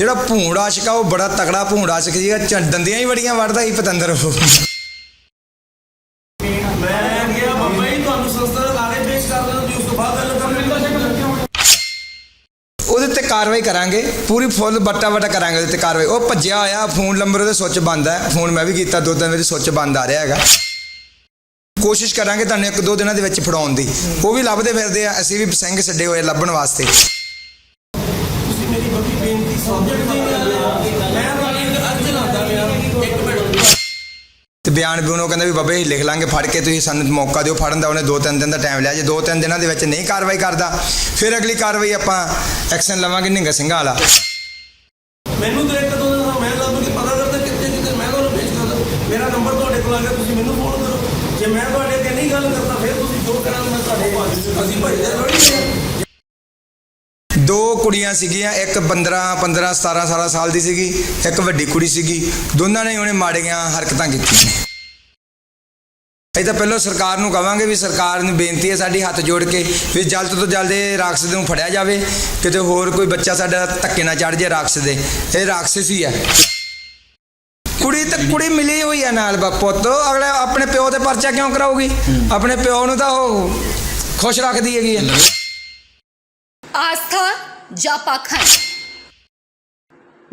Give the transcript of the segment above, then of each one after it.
ਜਿਹੜਾ ਭੂੰਡ ਆਸ਼ਕ ਆ, ਉਹ ਬੜਾ ਤਕੜਾ ਭੂੰਡ ਆਸ਼ਕ ਸੀਗਾ ਚ- ਦੰਦੀਆਂ ਹੀ ਬੜੀਆਂ ਵੜਦਾ ਸੀ ਪਤੰਦਰ ਉਹ। ਮੈਂ ਕਿਹਾ ਬਾਬਾ ਜੀ ਤੁਹਾਨੂੰ ਸੰਸਥਾ ਦਾ ਲਾਰੇ ਪੇਸ਼ ਕਰ ਦੇਣਾ ਤੁਸੀਂ ਉਸ ਤੋਂ ਬਾਅਦ ਗੱਲ ਕਰ ਲੈਂਦਾ ਉਹਦੇ ਤੇ ਕਾਰਵਾਈ ਕਰਾਂਗੇ, ਪੂਰੀ ਫੁੱਲ ਬੱਟਾ ਬੱਟਾ ਕਰਾਂਗੇ ਉਹਦੇ ਤੇ ਕਾਰਵਾਈ। ਉਹ ਭੱਜਿਆ ਹੋਇਆ, ਫੋਨ ਨੰਬਰ ਉਹਦੇ ਸੁੱਚ ਬੰਦ ਹੈ ਫੋਨ ਮੈਂ ਵੀ ਕੀਤਾ, ਦੋ ਦਿਨ ਵਿੱਚ ਸੁੱਚ ਬੰਦ ਆ ਰਿਹਾ ਹੈਗਾ। ਕੋਸ਼ਿਸ਼ ਕਰਾਂਗੇ ਤੁਹਾਨੂੰ ਇੱਕ ਦੋ ਦਿਨਾਂ ਦੇ ਵਿੱਚ ਫੜਾਉਣ ਦੀ। ਉਹ ਵੀ ਲੱਭਦੇ ਫਿਰਦੇ ਆ, ਅਸੀਂ ਵੀ ਸਿੰਘ ਛੱਡੇ ਹੋਏ ਲੱਭਣ ਵਾਸਤੇ ਤੁਸੀਂ ਮੇਰੀ ਬੱਬੀ ਬੇਨਤੀ ਸਮਝਦੇ ਨਹੀਂ ਮੈਂ ਤੁਹਾਡੀ ਅਰਜ਼ ਲਾਉਂਦਾ ਪਿਆ ਇੱਕ ਮਿੰਟ ਤੇ ਬਿਆਨ ਵੀ ਉਹਨੂੰ ਕਹਿੰਦਾ ਵੀ ਬਾਬੇ ਲਿਖ ਲਾਂਗੇ, ਫੜ ਕੇ ਤੁਸੀਂ ਸਾਨੂੰ ਮੌਕਾ ਦਿਓ, ਫੜਨ ਦਾ ਉਹਨੇ ਦੋ ਤਿੰਨ ਦਿਨ ਦਾ ਟਾਈਮ ਲਿਆ। ਜੇ ਦੋ ਤਿੰਨ ਦਿਨਾਂ ਦੇ ਵਿੱਚ ਨਹੀਂ ਕਾਰਵਾਈ ਕਰਦਾ, ਫਿਰ ਅਗਲੀ ਕਾਰਵਾਈ ਆਪਾਂ ਐਕਸ਼ਨ ਲਵਾਂਗੇ ਨਿੰਗਾ ਸਿੰਘਾਂ ਵਾਲਾ ਮੈਨੂੰ ਤਾਂ ਇੱਕ ਦੋ ਦਿਨ ਦਾ ਮੈਂ ਲੱਭ ਕੇ ਪਤਾ ਕਰਦਾ ਕਿੱਥੇ ਕਿੱਥੇ ਮੈਂ ਤੁਹਾਨੂੰ ਭੇਜ ਕਰਦਾ ਮੇਰਾ ਨੰਬਰ ਤੁਹਾਡੇ ਕੋਲ ਆ ਗਿਆ ਤੁਸੀਂ ਮੈਨੂੰ ਫੋਨ ਕਰੋ ਜੇ ਮੈਂ ਤੁਹਾਡੇ ਅੱਗੇ ਨਹੀਂ ਗੱਲ ਕਰਦਾ ਫਿਰ ਤੁਸੀਂ ਜੋ ਕਰਾਂ ਮੈਂ ਤੁਹਾਡੇ ਅਸੀਂ ਭਜਦੇ ਥੋੜੀ ਹਾਂ ਦੋ ਕੁੜੀਆਂ ਸੀਗੀਆਂ ਇੱਕ 15 15 17 18 ਸਾਲ ਦੀ ਸੀਗੀ ਇੱਕ ਵੱਡੀ ਕੁੜੀ ਸੀਗੀ। ਦੋਨਾਂ ਨੇ ਉਹਨੇ ਮਾੜੀਆਂ ਹਰਕਤਾਂ ਕੀਤੀਆਂ। ਇਹ ਤਾਂ ਪਹਿਲਾਂ ਸਰਕਾਰ ਨੂੰ ਕਵਾਂਗੇ ਵੀ ਸਰਕਾਰ ਨੂੰ ਬੇਨਤੀ ਹੈ ਸਾਡੀ ਹੱਥ ਜੋੜ ਕੇ ਵੀ ਜਲਦ ਤੋਂ ਜਲਦ ਇਹ ਰਾਖਸ਼ ਨੂੰ ਫੜਿਆ ਜਾਵੇ। ਕਿਤੇ ਹੋਰ ਕੋਈ ਬੱਚਾ ਸਾਡਾ ਧੱਕੇ ਨਾ ਚੜ ਜਾਏ ਰਾਖਸ਼ ਦੇ। ਇਹ ਰਾਖਸ਼ ਹੀ ਹੈ। ਕੁੜੀ ਤਾਂ ਕੁੜੀ ਮਿਲੀ ਹੋਈ ਹੈ ਨਾਲ ਪੁੱਤ। ਅਗਲੇ ਆਪਣੇ ਪਿਓ ਤੇ ਪਰਚਾ ਕਿਉਂ ਕਰਾਉਗੀ ਆਪਣੇ ਪਿਓ ਨੂੰ ਤਾਂ ਉਹ ਖੁਸ਼ ਰੱਖਦੀ ਹੈਗੀ ਹੈ। ਆਸਥਾ ਜਾਂ ਪਾਖੰਡ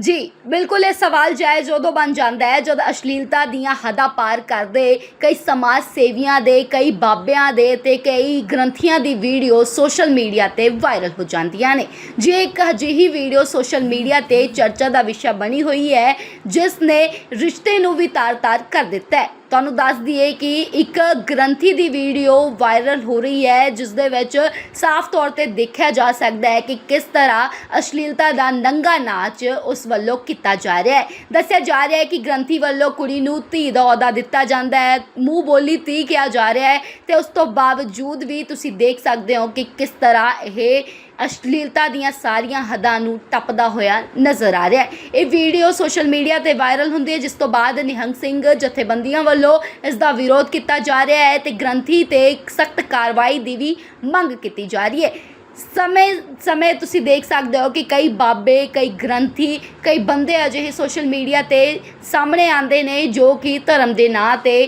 ਜੀ, ਬਿਲਕੁਲ ਇਹ ਸਵਾਲ ਜਾਇਜ਼ ਉਦੋਂ ਬਣ ਜਾਂਦਾ ਹੈ, ਜਦ ਅਸ਼ਲੀਲਤਾ ਦੀਆਂ ਹੱਦਾਂ ਪਾਰ ਕਰਦੇ, ਕਈ ਸਮਾਜ ਸੇਵੀਆਂ ਦੇ, ਕਈ ਬਾਬਿਆਂ ਦੇ ਤੇ ਕਈ ਗ੍ਰੰਥੀਆਂ ਦੀ ਵੀਡੀਓ ਸੋਸ਼ਲ ਮੀਡੀਆ ਤੇ ਵਾਇਰਲ ਹੋ ਜਾਂਦੀਆਂ ਨੇ। ਜੇ ਇੱਕ ਅਜਿਹੀ ਵੀਡੀਓ ਸੋਸ਼ਲ ਮੀਡੀਆ ਤੇ ਚਰਚਾ ਦਾ ਵਿਸ਼ਾ ਬਣੀ ਹੋਈ ਹੈ, ਜਿਸ ਨੇ ਰਿਸ਼ਤੇ ਨੂੰ ਵੀ ਤਾਰ-ਤਾਰ ਕਰ ਦਿੱਤਾ ਹੈ। ਤੁਹਾਨੂੰ ਦੱਸ ਦਈਏ ਕਿ ਇੱਕ ਗ੍ਰੰਥੀ ਦੀ ਵੀਡੀਓ ਵਾਇਰਲ ਹੋ ਰਹੀ ਹੈ, ਜਿਸ ਦੇ ਵਿੱਚ ਸਾਫ਼ ਤੌਰ ਤੇ ਦੇਖਿਆ ਜਾ ਸਕਦਾ ਹੈ ਕਿ ਕਿਸ ਤਰ੍ਹਾਂ ਅਸ਼ਲੀਲਤਾ ਦਾ ਨੰਗਾ ਨਾਚ ਉਸ ਵੱਲੋਂ ਕੀਤਾ ਜਾ ਰਿਹਾ ਹੈ। ਦੱਸਿਆ ਜਾ ਰਿਹਾ ਹੈ ਕਿ ਗ੍ਰੰਥੀ ਵੱਲੋਂ ਕੁੜੀ ਨੂੰ ਧੀ ਦਾ ਅਹੁਦਾ ਦਿੱਤਾ ਜਾਂਦਾ ਹੈ। ਮੂੰਹ ਬੋਲੀ ਧੀ ਕਿਹਾ ਜਾ ਰਿਹਾ ਹੈ ਤੇ ਉਸ ਤੋਂ ਬਾਵਜੂਦ ਵੀ ਤੁਸੀਂ ਦੇਖ ਸਕਦੇ ਹੋ ਕਿ ਕਿਸ ਤਰ੍ਹਾਂ ਇਹ ਅਸ਼ਲੀਲਤਾ ਦੀਆਂ ਸਾਰੀਆਂ ਹੱਦਾਂ ਨੂੰ ਟੱਪਦਾ ਹੋਇਆ ਨਜ਼ਰ ਆ ਰਿਹਾ ਹੈ। ਇਹ ਵੀਡੀਓ ਸੋਸ਼ਲ ਮੀਡੀਆ ਤੇ ਵਾਇਰਲ ਹੁੰਦੀ ਹੈ, ਜਿਸ ਤੋਂ ਬਾਅਦ ਨਿਹੰਗ ਸਿੰਘ ਜਥੇਬੰਦੀਆਂ ਵੱਲੋਂ ਇਸ ਦਾ ਵਿਰੋਧ ਕੀਤਾ ਜਾ ਰਿਹਾ ਹੈ ਤੇ ਗ੍ਰੰਥੀ ਤੇ ਸਖਤ ਕਾਰਵਾਈ ਦੀ ਵੀ ਮੰਗ ਕੀਤੀ ਜਾ ਰਹੀ ਹੈ। ਸਮੇਂ ਸਮੇਂ ਤੁਸੀਂ ਦੇਖ ਸਕਦੇ ਹੋ ਕਿ ਕਈ ਬਾਬੇ, ਕਈ ਗ੍ਰੰਥੀ, ਕਈ ਬੰਦੇ ਅਜਿਹੇ ਸੋਸ਼ਲ ਮੀਡੀਆ ਤੇ ਸਾਹਮਣੇ ਆਉਂਦੇ ਨੇ ਜੋ ਕਿ ਧਰਮ ਦੇ ਨਾਂ ਤੇ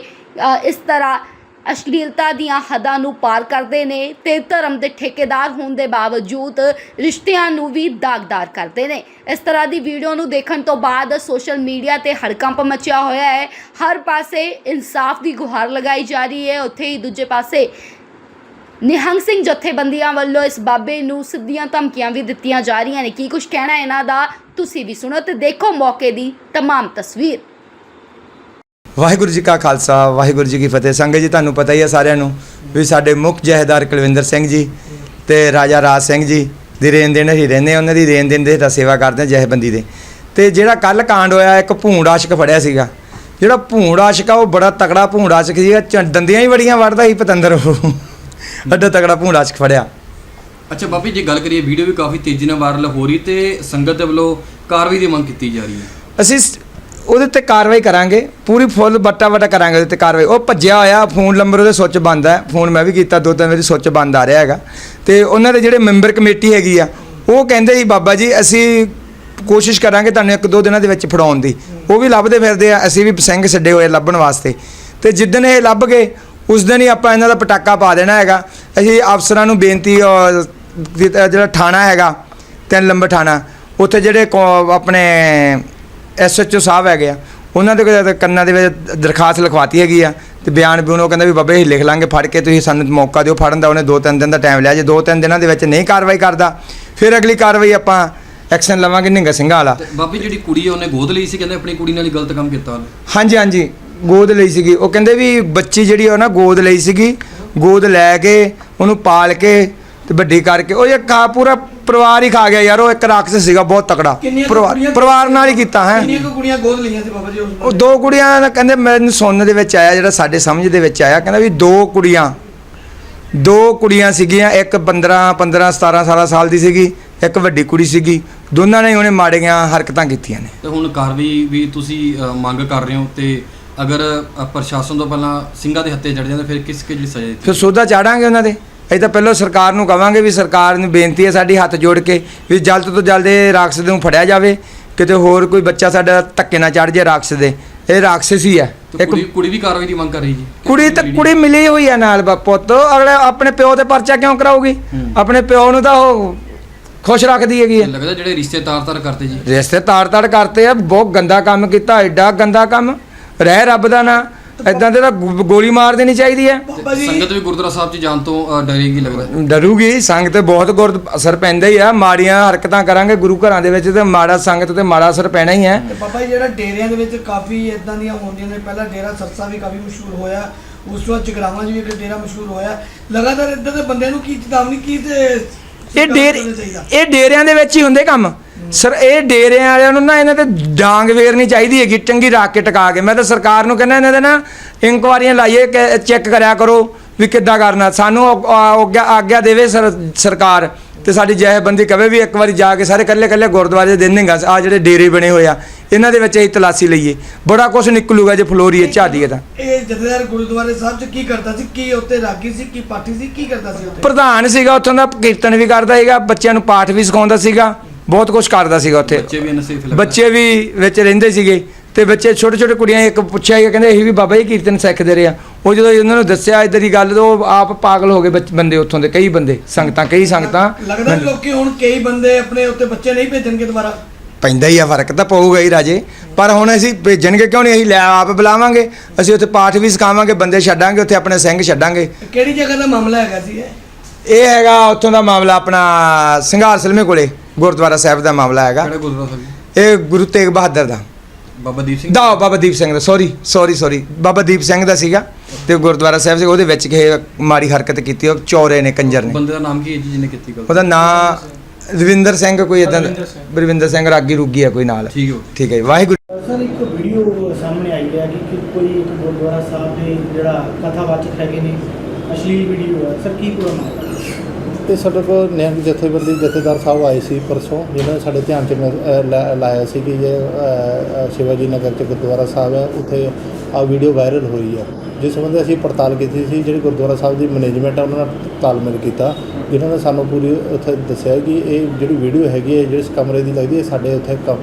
ਇਸ ਤਰ੍ਹਾਂ ਅਸ਼ਲੀਲਤਾ ਦੀਆਂ ਹੱਦਾਂ ਨੂੰ ਪਾਰ ਕਰਦੇ ਨੇ ਤੇ ਧਰਮ ਦੇ ਠੇਕੇਦਾਰ ਹੋਣ ਦੇ ਬਾਵਜੂਦ ਰਿਸ਼ਤਿਆਂ ਨੂੰ ਵੀ ਦਾਗਦਾਰ ਕਰਦੇ ਨੇ ਇਸ ਤਰ੍ਹਾਂ ਦੀ ਵੀਡੀਓ ਨੂੰ ਦੇਖਣ ਤੋਂ ਬਾਅਦ ਸੋਸ਼ਲ ਮੀਡੀਆ ਤੇ ਹੜਕੰਪ ਮਚਿਆ ਹੋਇਆ ਹੈ ਹਰ ਪਾਸੇ ਇਨਸਾਫ ਦੀ ਗੁਹਾਰ ਲਗਾਈ ਜਾ ਰਹੀ ਹੈ ਉੱਥੇ ਹੀ ਦੂਜੇ ਪਾਸੇ ਨਿਹੰਗ ਸਿੰਘ ਜਥੇਬੰਦੀਆਂ ਵੱਲੋਂ ਇਸ ਬਾਬੇ ਨੂੰ ਸਿੱਧੀਆਂ ਧਮਕੀਆਂ ਵੀ ਦਿੱਤੀਆਂ ਜਾ ਰਹੀਆਂ ਨੇ ਕੀ ਕੁਝ ਕਹਿਣਾ ਇਹਨਾਂ ਦਾ ਤੁਸੀਂ ਵੀ ਸੁਣੋ ਤੇ ਦੇਖੋ ਮੌਕੇ ਦੀ तमाम ਤਸਵੀਰ ਵਾਹਿਗੁਰੂ ਜੀ ਕਾ ਖਾਲਸਾ ਵਾਹਿਗੁਰੂ ਜੀ ਕੀ ਫਤਿਹ। ਸੰਗਤ ਜੀ ਤੁਹਾਨੂੰ ਪਤਾ ਹੀ ਹੈ ਸਾਰਿਆਂ ਨੂੰ ਵੀ ਸਾਡੇ ਮੁੱਖ ਜਹੇਦਾਰ ਕੁਲਵਿੰਦਰ ਸਿੰਘ ਜੀ ਤੇ ਰਾਜਾ ਰਾਜ ਸਿੰਘ ਜੀ ਦੀ ਰੇਨ ਦੇਣ ਹੀ ਰਹਿੰਦੇ ਆ, ਉਹਨਾਂ ਦੀ ਰੇਨ ਦੇਣ ਦੇ ਤਾਂ ਸੇਵਾ ਕਰਦੇ ਆ ਜਹੇਬੰਦੀ ਦੇ। ਤੇ ਜਿਹੜਾ ਕੱਲ ਕਾਂਡ ਹੋਇਆ ਇੱਕ ਭੂੰਡ ਆਸ਼ਕ ਫੜਿਆ ਸੀਗਾ। ਜਿਹੜਾ ਭੂੰਡ ਆਸ਼ਕ ਆ ਉਹ ਬੜਾ ਤਕੜਾ ਭੂੰਡ ਆਸ਼ਕ ਸੀਗਾ ਦੰਦੀਆਂ ਹੀ ਬੜੀਆਂ ਵੜਦਾ ਸੀ ਪਤੰਦਰ ਉਹ। ਅੱਡਾ ਤਕੜਾ ਭੂੰਡ ਆਸ਼ਕ ਫੜਿਆ। ਅੱਛਾ ਬਾਬੀ ਜੇ ਗੱਲ ਕਰੀਏ ਵੀਡੀਓ ਵੀ ਕਾਫੀ ਤੇਜ਼ੀ ਨਾਲ ਵਾਇਰਲ ਹੋ ਰਹੀ ਤੇ ਸੰਗਤ ਦੇ ਵੱਲੋਂ ਕਾਰਵਾਈ ਦੀ ਮੰਗ ਕੀਤੀ ਜਾ ਰਹੀ ਹੈ। ਅਸੀਂ ਉਹਦੇ ਤੇ ਕਾਰਵਾਈ ਕਰਾਂਗੇ, ਪੂਰੀ ਫੁੱਲ ਬੱਟਾ ਬੱਟਾ ਕਰਾਂਗੇ ਉਹਦੇ ਤੇ ਕਾਰਵਾਈ। ਉਹ ਭੱਜਿਆ ਹੋਇਆ ਫੋਨ ਨੰਬਰ ਉਹਦੇ ਸੁੱਚ ਬੰਦ ਹੈ। ਫੋਨ ਮੈਂ ਵੀ ਕੀਤਾ, ਦੋ ਤਿੰਨ ਵਾਰੀ ਸੁੱਚ ਬੰਦ ਆ ਰਿਹਾ ਹੈਗਾ। ਤੇ ਉਹਨਾਂ ਦੇ ਜਿਹੜੇ ਮੈਂਬਰ ਕਮੇਟੀ ਹੈਗੀ ਆ, ਉਹ ਕਹਿੰਦੇ ਜੀ ਬਾਬਾ ਜੀ, ਅਸੀਂ ਕੋਸ਼ਿਸ਼ ਕਰਾਂਗੇ ਤੁਹਾਨੂੰ ਇੱਕ ਦੋ ਦਿਨਾਂ ਦੇ ਵਿੱਚ ਫੜਾਉਣ ਦੀ। ਉਹ ਵੀ ਲੱਭਦੇ ਫਿਰਦੇ ਆ, ਅਸੀਂ ਵੀ ਸਿੰਘ ਛੱਡੇ ਹੋਏ ਲੱਭਣ ਵਾਸਤੇ। ਤੇ ਜਿੱਦਣ ਇਹ ਲੱਭ ਗਏ, ਉਸ ਦਿਨ ਹੀ ਆਪਾਂ ਇਹਨਾਂ ਦਾ ਪਟਾਕਾ ਪਾ ਦੇਣਾ ਹੈਗਾ। ਅਸੀਂ ਅਫਸਰਾਂ ਨੂੰ ਬੇਨਤੀ ਜਿਹੜਾ ਥਾਣਾ ਹੈਗਾ, ਤਿੰਨ ਲੰਬਰ ਥਾਣਾ, ਉੱਥੇ ਜਿਹੜੇ ਕੌ- ਆਪਣੇ ਐਸਐਚਓ ਸਾਹਿਬ ਹੈਗੇ ਆ ਉਹਨਾਂ ਦੇ ਕੋਲ ਕੰਨਾਂ ਦੇ ਵਿੱਚ ਦਰਖਾਸਤ ਲਿਖਵਾਤੀ ਹੈਗੀ ਆ ਤੇ ਬਿਆਨ ਵੀ ਉਹਨੂੰ ਕਹਿੰਦਾ ਵੀ ਬਾਬੇ ਲਿਖ ਲਾਂਗੇ ਫੜ ਕੇ ਤੁਸੀਂ ਸਾਨੂੰ ਮੌਕਾ ਦਿਓ ਫੜਨ ਦਾ ਉਹਨੇ ਦੋ ਤਿੰਨ ਦਿਨ ਦਾ ਟਾਈਮ ਲਿਆ ਜੇ ਦੋ ਤਿੰਨ ਦਿਨਾਂ ਦੇ ਵਿੱਚ ਨਹੀਂ ਕਾਰਵਾਈ ਕਰਦਾ ਫਿਰ ਅਗਲੀ ਕਾਰਵਾਈ ਆਪਾਂ ਐਕਸ਼ਨ ਲਵਾਂਗੇ ਨਿੰਗਾ ਸਿੰਘਾਂ ਵਾਲਾ। ਬਾਬੀ ਜਿਹੜੀ ਕੁੜੀ ਉਹਨੇ ਗੋਦ ਲਈ ਸੀ ਕਹਿੰਦੇ ਆਪਣੀ ਕੁੜੀ ਨਾਲ ਹੀ ਗਲਤ ਕੰਮ ਕੀਤਾ ਉਹਨੇ। ਹਾਂਜੀ ਹਾਂਜੀ ਗੋਦ ਲਈ ਸੀਗੀ। ਉਹ ਕਹਿੰਦੇ ਵੀ ਬੱਚੀ ਜਿਹੜੀ ਉਹ ਨਾ ਗੋਦ ਲਈ ਸੀਗੀ ਗੋਦ ਲੈ ਕੇ ਉਹਨੂੰ ਪਾਲ ਕੇ ਤੇ ਵੱਡੀ ਕਰਕੇ ਉਹ ਇਹ ਖਾ ਪੂਰਾ ਪਰਿਵਾਰ ਹੀ ਖਾ ਗਿਆ ਯਾਰ ਉਹ ਇੱਕ ਰਾਖਸ਼ ਸੀਗਾ ਬਹੁਤ ਤਕੜਾ। ਪਰਿਵਾਰ ਪਰਿਵਾਰ ਨਾਲ ਹੀ ਕੀਤਾ ਹੈ। ਕਿੰਨੀਆਂ ਕੁ ਕੁੜੀਆਂ ਗੋਦ ਲਈਆਂ ਸੀ ਬਾਬਾ ਜੀ ਉਹ ਦੋ ਕੁੜੀਆਂ ਦਾ ਕਹਿੰਦੇ ਮੈਨੂੰ ਸੁਣਨ ਦੇ ਵਿੱਚ ਆਇਆ ਜਿਹੜਾ ਸਾਡੇ ਸਮਝ ਦੇ ਵਿੱਚ ਆਇਆ ਕਹਿੰਦਾ ਵੀ ਦੋ ਕੁੜੀਆਂ ਦੋ ਕੁੜੀਆਂ ਸੀਗੀਆਂ ਇੱਕ 15 15 17 18 ਸਾਲ ਦੀ ਸੀਗੀ ਇੱਕ ਵੱਡੀ ਕੁੜੀ ਸੀਗੀ ਦੋਨਾਂ ਨੇ ਉਹਨੇ ਮਾੜੀਆਂ ਹਰਕਤਾਂ ਕੀਤੀਆਂ ਨੇ। ਤੇ ਹੁਣ ਕਾਰਵਾਈ ਵੀ ਤੁਸੀਂ ਅ, ਮੰਗ ਕਰ ਰਹੇ ਹੋ ਤੇ ਅਗਰ ਅ, ਪ੍ਰਸ਼ਾਸਨ ਤੋਂ ਪਹਿਲਾਂ ਸਿੰਘਾਂ ਦੇ ਹੱਥੇ ਚੜ ਜਾਂਦੇ ਫਿਰ ਕਿਸ ਕਿਸ ਲਈ ਸਜ਼ਾ ਦਿੱਤੀ? ਫਿਰ ਸੋਧਾ ਚਾੜਾਂਗੇ ਉਹਨਾਂ ਦੇ। ਅਸੀਂ ਤਾਂ ਪਹਿਲਾਂ ਸਰਕਾਰ ਨੂੰ ਕਵਾਂਗੇ ਵੀ ਸਰਕਾਰ ਨੂੰ ਬੇਨਤੀ ਹੈ ਸਾਡੀ ਹੱਥ ਜੋੜ ਕੇ ਵੀ ਜਲਦ ਤੋਂ ਜਲਦ ਇਹ ਰਾਖਸ਼ ਨੂੰ ਫੜਿਆ ਜਾਵੇ ਕਿਤੇ ਹੋਰ ਕੋਈ ਬੱਚਾ ਸਾਡਾ ਧੱਕੇ ਨਾਲ ਚੜ ਜੇ ਰਾਖਸ਼ ਦੇ। ਇਹ ਰਾਖਸ਼ ਹੀ ਹੈ। ਇੱਕ ਕੁੜੀ ਕੁੜੀ ਵੀ ਕਾਰਵਾਈ ਦੀ ਮੰਗ ਕਰ ਰਹੀ ਜੀ? ਕੁੜੀ ਤਾਂ ਕੁੜੀ ਮਿਲੀ ਹੋਈ ਆ ਨਾਲ ਬ- ਪੁੱਤ। ਅਗਲੇ ਆਪਣੇ ਪਿਓ ਤੇ ਪਰਚਾ ਕਿਉਂ ਕਰਾਊਗੀ? ਹੂੰ। ਆਪਣੇ ਪਿਓ ਨੂੰ ਤਾਂ ਉਹ ਖੁਸ਼ ਰੱਖਦੀ ਹੈਗੀ ਹੈ। ਲੱਗਦਾ ਜਿਹੜੇ ਰਿਸ਼ਤੇ ਤਾਰ-ਤਾਰ ਕਰਦੇ ਜੀ। ਰਿਸ਼ਤੇ ਤਾੜ ਤਾੜ ਕਰਤੇ ਆ ਬਹੁਤ ਗੰਦਾ ਕੰਮ ਕੀਤਾ ਐਡਾ ਗੰਦਾ ਕੰਮ। ਰਹਿ ਰੱਬ ਦਾ ਨਾ। ਇਦਾਂ ਦੇ ਤਾਂ ਗੋ- ਗੋਲੀ ਮਾਰ ਦੇਣੀ ਚਾਹੀਦੀ ਹੈ। ਸੰਗਤ ਵੀ ਗੁਰਦੁਆਰਾ ਸਾਹਿਬ 'ਚ ਜਾਣ ਤੋਂ ਅ, ਡਰੇਗੀ ਲੱਗਦਾ ਡਰੂਗੀ ਸੰਗਤ ਤੇ ਬਹੁਤ ਗੁਰ ਅਸਰ ਪੈਂਦਾ ਹੀ ਆ। ਮਾੜੀਆਂ ਹਰਕਤਾਂ ਕਰਾਂਗੇ ਗੁਰੂ ਘਰਾਂ ਦੇ ਵਿੱਚ ਤੇ ਮਾੜਾ ਸੰਗਤ ਤੇ ਮਾੜਾ ਅਸਰ ਪੈਣਾ ਹੀ ਹੈ। ਤੇ ਬਾਬਾ ਜੀ ਜਿਹੜਾ ਡੇਰਿਆਂ ਦੇ ਵਿੱਚ ਕਾਫੀ ਇਦਾਂ ਦੀਆਂ ਹੁੰਦੀਆਂ ਨੇ ਪਹਿਲਾਂ ਡੇਰਾ ਸਰਸਾ ਵੀ ਕਾਫੀ ਮਸ਼ਹੂਰ ਹੋਇਆ ਉਸ ਤੋਂ ਬਾਅਦ ਜਗਰਾਵਾਂ 'ਚ ਵੀ ਇੱਕ ਡੇਰਾ ਮਸ਼ਹੂਰ ਹੋਇਆ। ਲਗਾਤਾਰ ਇਦਾਂ ਦੇ ਬੰਦਿਆਂ ਨੂੰ ਕੀ ਚੇਤਾਵਨੀ ਕੀ ਤੇ ਇਹ ਡੇਰ? ਇਹ ਡੇਰਿਆਂ ਦੇ ਵਿੱਚ ਹੀ ਹੁੰਦੇ ਕੰਮ। ਸਰ ਇਹ ਡੇਰਿਆਂ ਵਾਲਿਆਂ ਨੂੰ ਨਾ ਇਹਨਾਂ ਤੇ ਡਾਂਗ ਵੇਰਨੀ ਚਾਹੀਦੀ ਹੈਗੀ ਚੰਗੀ ਰੱਖ ਕੇ ਟਿਕਾ ਕੇ। ਮੈਂ ਤਾਂ ਸਰਕਾਰ ਨੂੰ ਕਹਿੰਦਾ ਇਹਨਾਂ ਦੇ ਨਾ ਇਨਕੁਆਰੀਆਂ ਲਾਈਏ ਚੈੱਕ ਕਰਿਆ ਕਰੋ ਵੀ ਕਿੱਦਾਂ ਕਰਨਾ। ਸਾਨੂੰ ਆਗਿਆ ਆਗਿਆ ਦੇਵੇ ਸਰ- ਸਰਕਾਰ। ਤੇ ਸਾਡੀ ਜਥੇਬੰਦੀ ਕਵੇ ਵੀ ਇੱਕ ਵਾਰੀ ਜਾ ਕੇ ਸਾਰੇ ਇਕੱਲੇ ਇਕੱਲੇ ਗੁਰਦੁਆਰੇ ਦੇ ਦੇਣਗਾ ਆ ਜਿਹੜੇ ਡੇਰੇ ਬਣੇ ਹੋਏ ਆ ਇਹਨਾਂ ਦੇ ਵਿੱਚ ਅਸੀਂ ਤਲਾਸੀ ਲਈਏ। ਬੜਾ ਕੁਝ ਨਿਕਲੂਗਾ ਜੇ ਫਲੋਰੀਏ ਝਾਦੀਏ ਤਾਂ। ਇਹ ਜਥੇਦਾਰ ਗੁਰਦੁਆਰੇ ਸਾਹਿਬ 'ਚ ਕੀ ਕਰਦਾ ਸੀ? ਕੀ ਉੱਤੇ ਰਾਗੀ ਸੀ? ਕੀ ਪਾਠੀ ਸੀ? ਕੀ ਕਰਦਾ ਸੀ ਉੱਥੇ? ਪ੍ਰਧਾਨ ਸੀਗਾ ਉੱਥੋਂ ਦਾ ਕੀਰਤਨ ਵੀ ਕਰਦਾ ਸੀਗਾ ਬੱਚਿਆਂ ਨੂੰ ਪਾਠ ਵੀ ਸਿਖਾਉਂਦਾ ਸੀਗਾ ਬਹੁਤ ਕੁਝ ਕਰਦਾ ਸੀਗਾ ਉੱਥੇ। ਬੱਚੇ ਵੀ ਨਸੇ ਫਿਲਮ ਬੱਚੇ ਵੀ ਵਿੱਚ ਰਹਿੰਦੇ ਸੀਗੇ ਤੇ ਬੱਚੇ ਛੋਟੇ ਛੋਟੇ ਕੁੜੀਆਂ ਇੱਕ ਪੁੱਛਿਆ ਕਿ ਕਹਿੰਦੇ ਅਸੀਂ ਵੀ ਬਾਬਾ ਜੀ ਕੀਰਤਨ ਸਿੱਖਦੇ ਰਹੇ ਆ। ਉਹ ਜਦੋਂ ਉਹਨਾਂ ਨੂੰ ਦੱਸਿਆ ਇਦਾਂ ਦੀ ਗੱਲ ਤਾਂ ਉਹ ਆਪ ਪਾਗਲ ਹੋ ਗਏ ਬੱਚ- ਬੰਦੇ ਉੱਥੋਂ ਦੇ ਕਈ ਬੰਦੇ ਸੰਗਤਾਂ ਕਈ ਸੰਗਤਾਂ। ਲੱਗਦਾ ਵੀ ਲੋਕੀ ਹੁਣ ਕਈ ਬੰਦੇ ਆਪਣੇ ਉੱਤੇ ਬੱਚੇ ਨਹੀਂ ਭੇਜਣਗੇ ਦੁਬਾਰਾ। ਪੈਂਦਾ ਹੀ ਆ ਫ਼ਰਕ ਤਾਂ ਪਊਗਾ ਹੀ ਰਾਜੇ। ਪਰ ਹੁਣ ਅਸੀਂ ਭੇਜਣਗੇ ਕਿਉਂ ਨਹੀਂ? ਅਸੀਂ ਲੈ ਆਪ ਬੁਲਾਵਾਂਗੇ। ਅਸੀਂ ਉੱਥੇ ਪਾਠ ਵੀ ਸਿਖਾਵਾਂਗੇ ਬੰਦੇ ਛੱਡਾਂਗੇ ਉੱਥੇ ਆਪਣੇ ਸਿੰਘ ਛੱਡਾਂਗੇ। ਕਿਹੜੀ ਜਗ੍ਹਾ ਦਾ ਮਾਮਲਾ ਹੈਗਾ ਸੀ ਇਹ? ਇਹ ਹੈਗਾ ਉੱਥੋਂ ਦਾ ਮਾਮਲਾ ਆਪਣਾ ਸਿੰਘਾਰ ਸਲਮੇ ਕੋਲੇ ਗੁਰਦੁਆਰਾ ਸਾਹਿਬ ਦਾ ਮਾਮਲਾ ਹੈਗਾ। ਕਿਹੜਾ ਗੁਰਦੁਆਰਾ ਸਾਹਿਬ ਜੀ? ਇਹ ਗੁਰੂ ਤੇਗ ਬਹਾਦਰ ਦਾ। ਬਾਬਾ ਦੀਪ ਸਿੰਘ ਦਾ ਬਾਬਾ ਦੀਪ ਸਿੰਘ ਦਾ sorry sorry sorry Baba Deep Singh ਦਾ ਸੀਗਾ। ਤੇ ਗੁਰਦੁਆਰਾ ਸਾਹਿਬ ਸੀ ਉਹਦੇ ਵਿੱਚ ਕਿਸੇ ਮਾੜੀ ਹਰਕਤ ਕੀਤੀ ਉਹ ਚੋਰੇ ਨੇ ਕੰਜਰ ਨੇ। ਬੰਦੇ ਦਾ ਨਾਮ ਕੀ ਹੈ ਜੀ ਜਿਹਨੇ ਕੀਤੀ ਗੱਲ? ਉਹਦਾ ਨਾਂ ਰਵਿੰਦਰ ਸਿੰਘ ਕੋਈ ਇਦਾਂ ਰਵਿੰਦਰ ਸਿੰਘ। ਰਾਗੀ ਰੁੱਗੀ ਆ ਕੋਈ ਨਾਲ। ਠੀਕ ਹੋ। ਠੀਕ ਹੈ ਜੀ, ਵਾਹਿਗੁਰੂ ਸਰ ਇੱਕ ਵੀਡੀਓ ਸਾਹਮਣੇ ਆਈ ਹੈ ਕਿ ਕਿ ਕੋਈ ਇੱਕ ਗੁਰਦੁਆਰਾ ਸਾਹਿਬ ਦੇ ਜਿਹੜਾ ਕਥਾਵਾਚਕ ਹੈਗੇ ਨੇ ਅਸ਼ਲੀਲ ਵੀਡੀਓ ਹੈ ਸਰ ਕੀ ਪੂਰਾ ਮਾਮਲਾ ਇਹ ਸਾਡੇ ਕੋਲ ਨਿਹੰਗ ਜਥੇਬੰਦੀ ਜਥੇਦਾਰ ਸਾਹਿਬ ਆਏ ਸੀ ਪਰਸੋਂ ਜਿਨ੍ਹਾਂ ਨੇ ਸਾਡੇ ਧਿਆਨ 'ਚ ਮੈਂ, ਅ, ਲਾ- ਲਾਇਆ ਸੀ ਕਿ ਇਹ ਅ, ਅ, ਸ਼ਿਵਾਜੀ ਨਗਰ 'ਚ ਗੁਰਦੁਆਰਾ ਸਾਹਿਬ ਹੈ ਉੱਥੇ ਆ ਵੀਡੀਓ ਵਾਇਰਲ ਹੋਈ ਹੈ ਜਿਸ ਸੰਬੰਧੀ ਅਸੀਂ ਪੜਤਾਲ ਕੀਤੀ ਸੀ, ਜਿਹੜੀ ਗੁਰਦੁਆਰਾ ਸਾਹਿਬ ਦੀ ਮੈਨੇਜਮੈਂਟ ਹੈ ਉਹਨਾਂ ਨਾਲ ਤਾਲਮੇਲ ਕੀਤਾ, ਜਿਨ੍ਹਾਂ ਨੇ ਸਾਨੂੰ ਪੂਰੀ ਉੱਥੇ ਦੱਸਿਆ ਕਿ ਇਹ ਜਿਹੜੀ ਵੀਡੀਓ ਹੈਗੀ ਹੈ ਜਿਸ ਕਮਰੇ ਦੀ ਲੱਗਦੀ ਹੈ ਸਾਡੇ ਉੱਥੇ ਕ-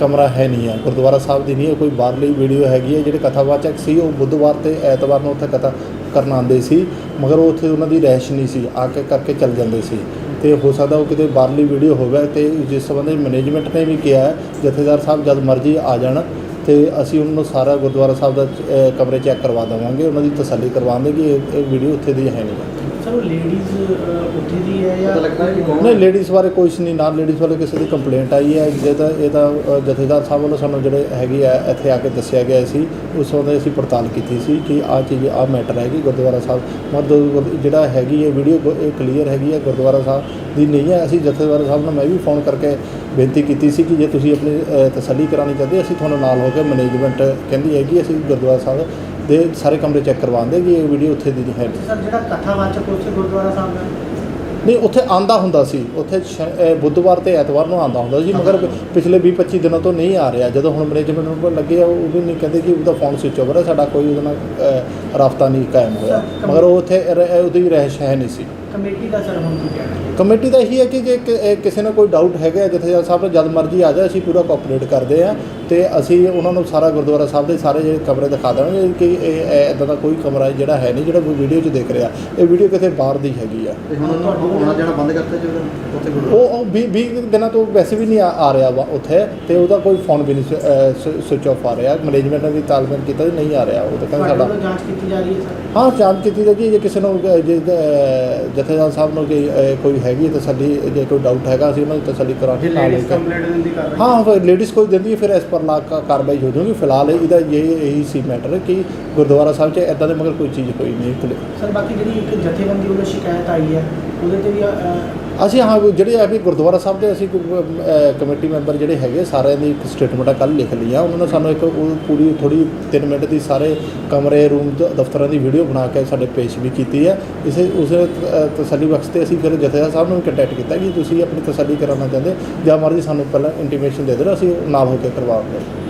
ਕਮਰਾ ਹੈ ਨਹੀਂ ਹੈ ਗੁਰਦੁਆਰਾ ਸਾਹਿਬ ਦੀ ਨਹੀਂ ਹੈ ਕੋਈ ਬਾਹਰਲੀ ਵੀਡੀਓ ਹੈਗੀ ਹੈ ਜਿਹੜੇ ਕਥਾਵਾਚਕ ਸੀ, ਉਹ ਬੁੱਧਵਾਰ ਤੇ ਐਤਵਾਰ ਨੂੰ ਉੱਥੇ ਕਥਾ ਕਰਨ ਆਉਂਦੇ ਸੀ, ਮਗਰ ਉਹ ਉੱਥੇ ਉਹਨਾਂ ਦੀ ਰਹਿਸ਼ ਨਹੀਂ ਸੀ, ਆ ਕੇ ਕਰਕੇ ਚੱਲ ਜਾਂਦੇ ਸੀ। ਤੇ ਹੋ ਸਕਦਾ ਉਹ ਕਿਤੇ ਬਾਹਰਲੀ ਵੀਡੀਓ ਹੋਵੇ ਤੇ ਜਿਸ ਸੰਬੰਧੀ ਮੈਨੇਜਮੈਂਟ ਨੇ ਵੀ ਕਿਹਾ, ਜਥੇਦਾਰ ਸਾਹਿਬ ਜਦ ਮਰਜ਼ੀ ਆ ਜਾਣ ਤੇ ਅਸੀਂ ਉਹਨਾਂ ਨੂੰ ਸਾਰਾ ਗੁਰਦੁਆਰਾ ਸਾਹਿਬ ਦਾ ਕਮਰੇ ਚੈੱਕ ਕਰਵਾ ਦੇਵਾਂਗੇ, ਉਹਨਾਂ ਦੀ ਤਸੱਲੀ ਕਰਵਾਵਾਂਗੇ ਕਿ ਇਹ ਵੀਡੀਓ ਉੱਥੇ ਦੀ ਹੈ ਨਹੀਂ। ਸਰ ਉਹ ਲੇਡੀਜ਼ ਉੱਥੇ ਦੀ ਹੈ ਜਾਂ ਨਹੀਂ ਲੇਡੀਜ਼ ਬਾਰੇ ਕੁਛ ਨਹੀਂ। ਨਾ ਲੇਡੀਜ਼ ਬਾਰੇ ਕਿਸੇ ਦੀ ਕੰਪਲੇਂਟ ਆਈ ਹੈ। ਜੇ ਤਾਂ ਇਹ ਤਾਂ ਅ, ਜਥੇਦਾਰ ਸਾਹਿਬ ਵੱਲੋਂ ਸਾਨੂੰ ਜਿਹੜੇ ਹੈਗੀ ਆ ਇੱਥੇ ਆ ਕੇ ਦੱਸਿਆ ਗਿਆ ਸੀ ਉਸ ਸੰਬੰਧੀ ਅਸੀਂ ਪੜਤਾਲ ਕੀਤੀ ਸੀ ਕਿ ਆਹ ਚੀਜ਼ ਆਹ ਮੈਟਰ ਹੈਗੀ ਗੁਰਦੁਆਰਾ ਸਾਹਿਬ। ਮਤਲਬ ਜਿਹੜਾ ਹੈਗੀ ਹੈ ਵੀਡੀਓ ਇਹ ਕਲੀਅਰ ਹੈਗੀ ਹੈ ਗੁਰਦੁਆਰਾ ਸਾਹਿਬ ਦੀ ਨਹੀਂ ਹੈ। ਅਸੀਂ ਜਥੇਦਾਰ ਸਾਹਿਬ ਨੂੰ ਮੈਂ ਵੀ ਫੋਨ ਕਰਕੇ ਬੇਨਤੀ ਕੀਤੀ ਸੀ ਕਿ ਜੇ ਤੁਸੀਂ ਆਪਣੀ ਅ, ਤਸੱਲੀ ਕਰਾਉਣੀ ਚਾਹਦੇ ਅਸੀਂ ਤੁਹਾਨੂੰ ਨਾਲ ਹੋ ਕੇ ਮੈਨੇਜਮੈਂਟ ਕਹਿੰਦੀ ਹੈ ਕਿ ਅਸੀਂ ਗੁਰਦੁਆਰਾ ਸਾਹਿਬ ਦੇ ਸਾਰੇ ਕਮਰੇ ਚੈੱਕ ਕਰਵਾਉਂਦੇ ਕਿ ਇਹ ਵੀਡੀਓ ਉੱਥੇ ਦੀ ਨਹੀਂ ਹੈ। ਸਰ ਜਿਹੜਾ ਕਥਾਵਾਚਕ ਉੱਥੇ ਗੁਰਦੁਆਰਾ ਸਾਹਿਬ ਦਾ ਨਹੀਂ ਉੱਥੇ ਆਂਦਾ ਹੁੰਦਾ ਸੀ। ਉੱਥੇ ਸ਼- ਅਹ ਬੁੱਧਵਾਰ ਤੇ ਐਤਵਾਰ ਨੂੰ ਆਂਦਾ ਹੁੰਦਾ ਸੀ ਮਗਰ ਪਿਛਲੇ 20 25 ਦਿਨਾਂ ਤੋਂ ਨਹੀਂ ਆ ਰਿਹਾ। ਜਦੋਂ ਹੁਣ ਮੈਨੇਜਮੈਂਟ ਨੂੰ ਲੱਗੇ ਆ ਉਹ ਵੀ ਨਹੀਂ ਕਹਿੰਦੇ ਕਿ ਉਹਦਾ ਫੋਨ ਸਵਿਚ ਓਵਰ ਹੈ ਸਾਡਾ ਕੋਈ ਉਹਦੇ ਨਾਲ ਅਹ, ਰਾਬਤਾ ਨਹੀਂ ਕਾਇਮ ਹੋਇਆ। ਮਗਰ ਉਹ ਉੱਥੇ ਰ- ਉਹਦੀ ਰਹਿਸ਼ ਹੈ ਨਹੀਂ ਸੀ। ਕਮੇਟੀ ਦਾ ਸਰ ਹੁਣ ਕੀ ਕਹਿਣਾ? ਕਮੇਟੀ ਦਾ ਇਹੀ ਹੈ ਕਿ ਜੇ ਕਿ- ਕਿਸੇ ਨੂੰ ਕੋਈ ਡਾਊਟ ਹੈਗਾ ਜਥੇਦਾਰ ਸਾਹਿਬ ਜਦ ਮਰਜ਼ੀ ਆ ਜਾਏ ਅਸੀਂ ਪੂਰਾ ਕੋਆਪਰੇਟ ਕਰਦੇ ਆ ਤੇ ਅਸੀਂ ਉਹਨਾਂ ਨੂੰ ਸਾਰਾ ਗੁਰਦੁਆਰਾ ਸਾਹਿਬ ਦੇ ਸਾਰੇ ਜਿਹੜੇ ਕਮਰੇ ਦਿਖਾ ਦੇਵਾਂਗੇ ਕਿ ਇਹ ਇਦਾਂ ਦਾ ਕੋਈ ਕਮਰਾ ਜਿਹੜਾ ਹੈ ਨਹੀਂ ਜਿਹੜਾ ਵੀਡੀਓ 'ਚ ਦੇਖ ਰਿਹਾ। ਇਹ ਵੀਡੀਓ ਕਿਤੇ ਬਾਹਰ ਦੀ ਹੈਗੀ ਆ। ਤੇ ਹੁਣ ਉਹ ਉਹ 20 20 ਦਿਨਾਂ ਤੋਂ ਵੈਸੇ ਵੀ ਨਹੀਂ ਆ ਰਿਹਾ ਵਾ ਉੱਥੇ ਤੇ ਉਹਦਾ ਕੋਈ ਫੋਨ ਵੀ ਨਹੀਂ ਸਵਿਚ ਆਫ ਆ ਰਿਹਾ। ਮੈਨੇਜਮੈਂਟ ਨੇ ਵੀ ਤਾਲਮੇਲ ਕੀਤਾ ਵੀ ਨਹੀਂ ਆ ਰਿਹਾ ਉਹ ਤਾਂ ਕਹਿੰਦੇ ਸਾਡਾ ਜਾਂਚ ਕੀਤੀ ਜਾ ਰਹੀ ਹੈ ਸਰ? ਹਾਂ ਜਾਂਚ ਕੀਤੀ ਜਾਏਗੀ ਜੇ ਕਿਸੇ ਨੂੰ ਜੇ ਜਥੇਦਾਰ ਸਾਹਿਬ ਨੂੰ ਕੋਈ ਕੋਈ ਹੈਗੀ ਤਸੱਲੀ ਜੇ ਕੋਈ ਡਾਊਟ ਹੈਗਾ ਅਸੀਂ ਉਹਨਾਂ ਦੀ ਤਸੱਲੀ ਕਰਾਂਗੇ ਨਾਲ ਹਾਂ ਲੇਡੀਜ਼ ਕੋਈ ਦਿੰਦੀ ਹੈ ਫਿਰ ਇਸ ਪਰ ਲਾ ਕਾਰਵਾਈ ਹੋ ਜਾਊਗੀ ਫਿਲਹਾਲ ਇਹਦਾ ਇਹ ਇਹੀ ਸੀ ਮੈਟਰ ਕਿ ਗੁਰਦੁਆਰਾ ਸਾਹਿਬ 'ਚ ਇਦਾਂ ਦੇ ਮਗਰ ਕੋਈ ਚੀਜ਼ ਹੋਈ ਨਹੀਂ। ਸਰ, ਬਾਕੀ ਜਿਹੜੀ ਇੱਕ ਜਥੇਬੰਦੀ ਵੱਲੋਂ ਸ਼ਿਕਾਇਤ ਆਈ ਹੈ, ਉਹਦੇ ਤੇ ਵੀ ਅਸੀਂ ਹਾਂ ਜਿਹੜੇ ਆ ਵੀ ਗੁਰਦੁਆਰਾ ਸਾਹਿਬ ਦੇ ਅਸੀਂ ਕਮੇਟੀ ਮੈਂਬਰ ਜਿਹੜੇ ਹੈਗੇ ਸਾਰਿਆਂ ਦੀ ਇੱਕ ਸਟੇਟਮੈਂਟਾਂ ਕੱਲ ਲਿਖ ਲਈਆਂ। ਉਹਨਾਂ ਨੇ ਸਾਨੂੰ ਇੱਕ ਉਹ ਪੂਰੀ ਥੋੜੀ 3 ਮਿੰਟ ਦੀ ਸਾਰੇ ਕਮਰੇ, ਰੂਮ ਦਫ਼ਤਰਾਂ ਦੀ ਵੀਡੀਓ ਬਣਾ ਕੇ ਸਾਡੇ ਪੇਸ਼ ਵੀ ਕੀਤੀ ਹੈ ਇਸੇ, ਉਸ ਤਸੱਲੀ ਬਖਸ਼ ਤੇ ਅਸੀਂ ਫਿਰ ਜਥੇਦਾਰ ਸਾਹਿਬ ਨੂੰ ਕੰਟੈਕਟ ਕੀਤਾ ਕਿ ਤੁਸੀਂ ਆਪਣੀ ਤਸੱਲੀ ਕਰਾਉਣਾ ਚਾਹੁੰਦੇ ਜਾਂ ਮਰਜ਼ੀ ਸਾਨੂੰ ਪਹਿਲਾਂ ਇੰਟੀਮੇਸ਼ਨ ਦੇ ਦਿਓ ਅਸੀਂ ਨਾਲ ਹੋ ਕੇ ਕਰਵਾਵਾਂਗੇ